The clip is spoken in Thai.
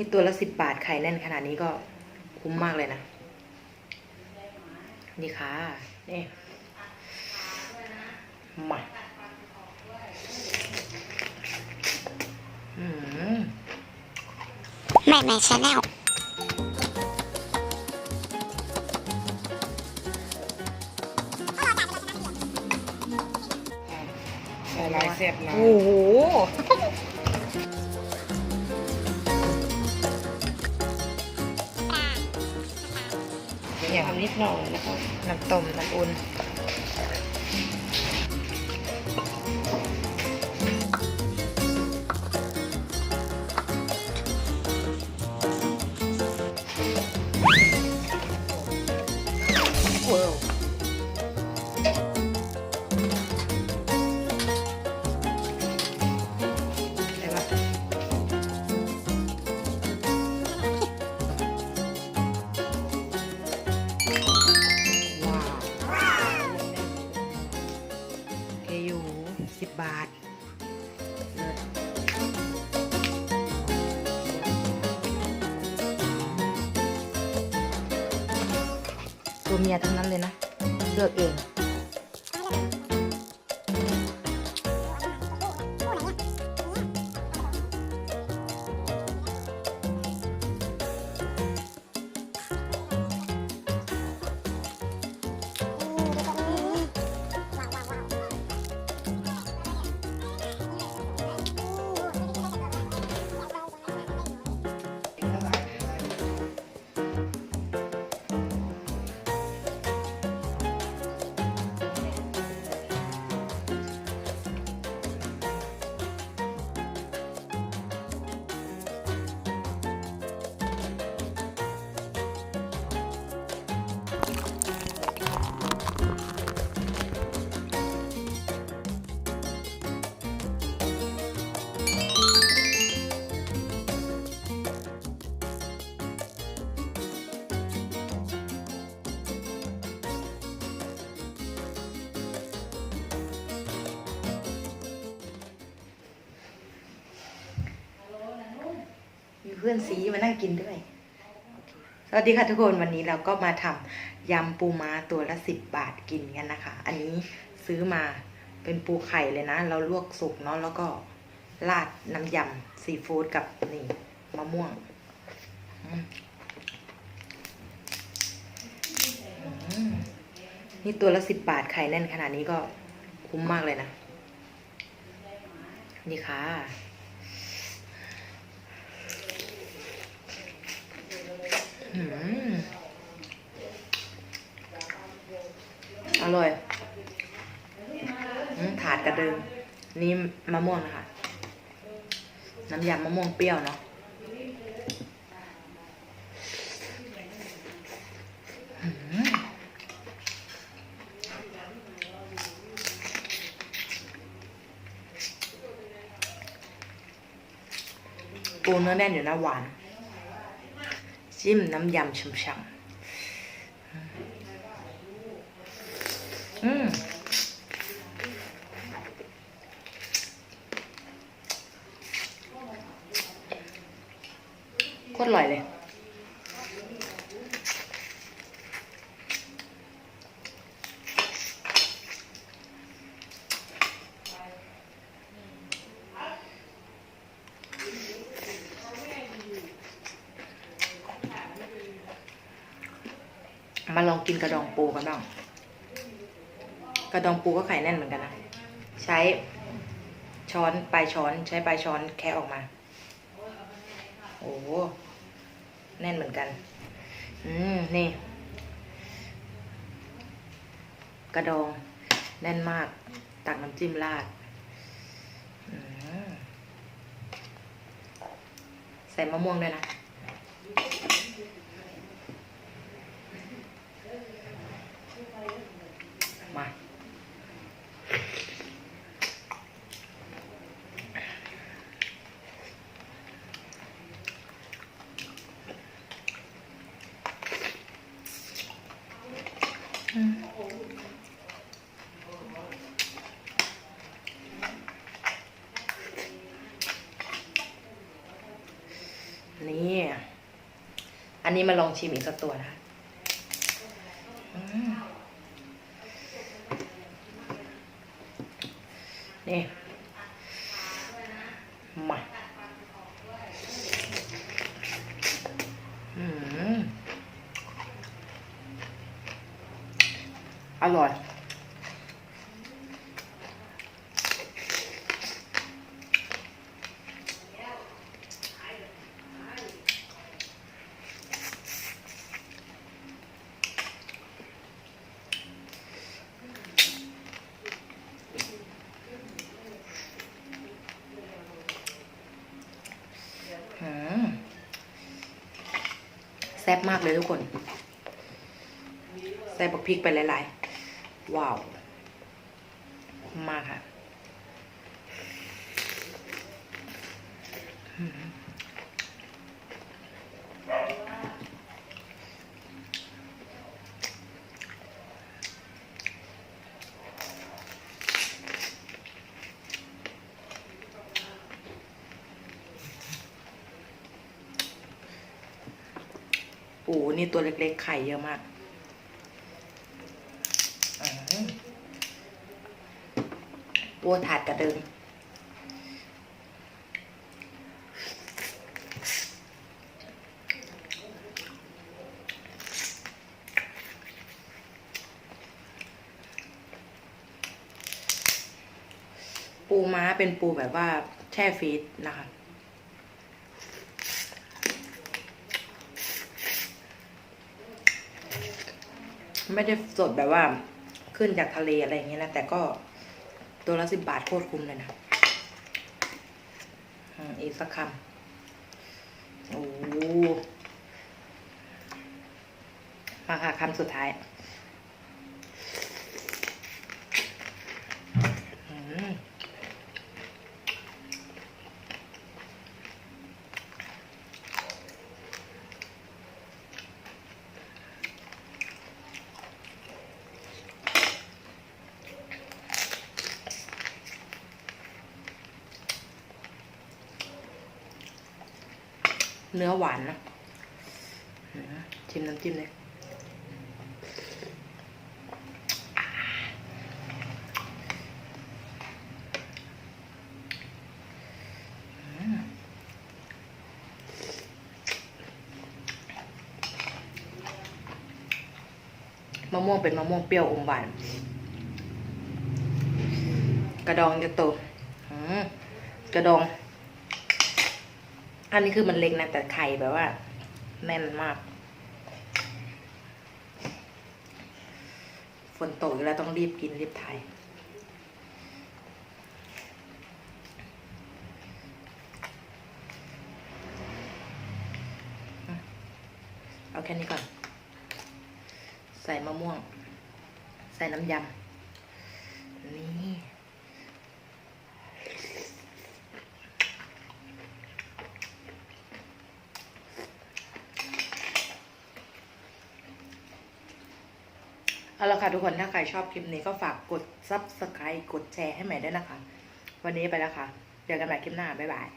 นี่ตัวละสิบบาทไข่แน่นขนาดนี้ก็คุ้มมากเลยนะ นี่ค่ะ นี่ มาอืมใหม่ใหม่ชาแนลใส่ลายเสียบนะโอ้โห อย่างนิดหน่อยนะคะน้ำต้มน้ำอุ่นาทตัวเมียทั้งนั้นเลยนะ เลือกเอง เพื่อนซีมานั่งกินด้วย สวัสดีค่ะทุกคนวันนี้เราก็มาทำยำปูม้าตัวละสิบบาทกินกันนะคะ อันนี้ซื้อมาเป็นปูไข่เลยนะ เราลวกสุกเนาะแล้วก็ราดน้ำยำซีฟู้ดกับนี่มะม่วงนี่ตัวละสิบบาทไข่แน่นขนาดนี้ก็คุ้มมากเลยนะ นี่ค่ะ อืมอร่อยอืมถาดกระ เดิม นี่มะม่วงนะคะ น้ำยำมะม่วงเปรี้ยวเนาะปูเนื้อแน่นอยู่นะหวาน จิ้มน้ำยำช่ำๆอืม คตรอร่อยเลย มาลองกินกระดองปูกันบ้าง กระดองปูก็ไข่แน่นเหมือนกันนะ ใช้ช้อนปลายช้อนใช้ปลายช้อนแคะออกมา โอ้ แน่นเหมือนกัน อืม นี่ กระดอง แน่นมาก ตักน้ำจิ้มราดใส่มะม่วงด้วยนะ มา อืม นี่ อันนี้มาลองชิมอีกสักตัวนะคะนี่มาอืมอร่อย แซ่บมากเลยทุกคน ใส่บักพริกไปหลาย ๆ ว้าว มากค่ะ โอ้นี่ตัวเล็กๆ ไข่เยอะมากอืมวัวถาดกระเดิงปูม้าเป็นปูแบบว่าแช่ฟรีซนะคะ ไม่ได้สดแบบว่าขึ้นจากทะเลอะไรอย่างเงี้ยนะ แต่ก็ตัวละสิบบาทโคตรคุ้มเลยนะอีกสักคำโอ้มาค่ะคำสุดท้ายอืม เนื้อหวานนะชิมน้ำจิ้มเลยมะม่วงเป็นมะม่วงเปรี้ยวอมหวาน กระดองจะโตกระดอง อันนี้คือมันเล็กนะ แต่ไข่แบบว่า แน่นมาก ฝนตกแล้วต้องรีบกินรีบถ่ายเอาแค่นี้ก่อน ใส่มะม่วง ใส่น้ำยำ นี่ เอาละค่ะทุกคนถ้าใครชอบคลิปนี้ก็ฝากกด subscribe กดแชร์ให้ใหม่ด้วยนะคะ วันนี้ไปแล้วค่ะ เจอกันใหม่คลิปหน้า บ๊ายบาย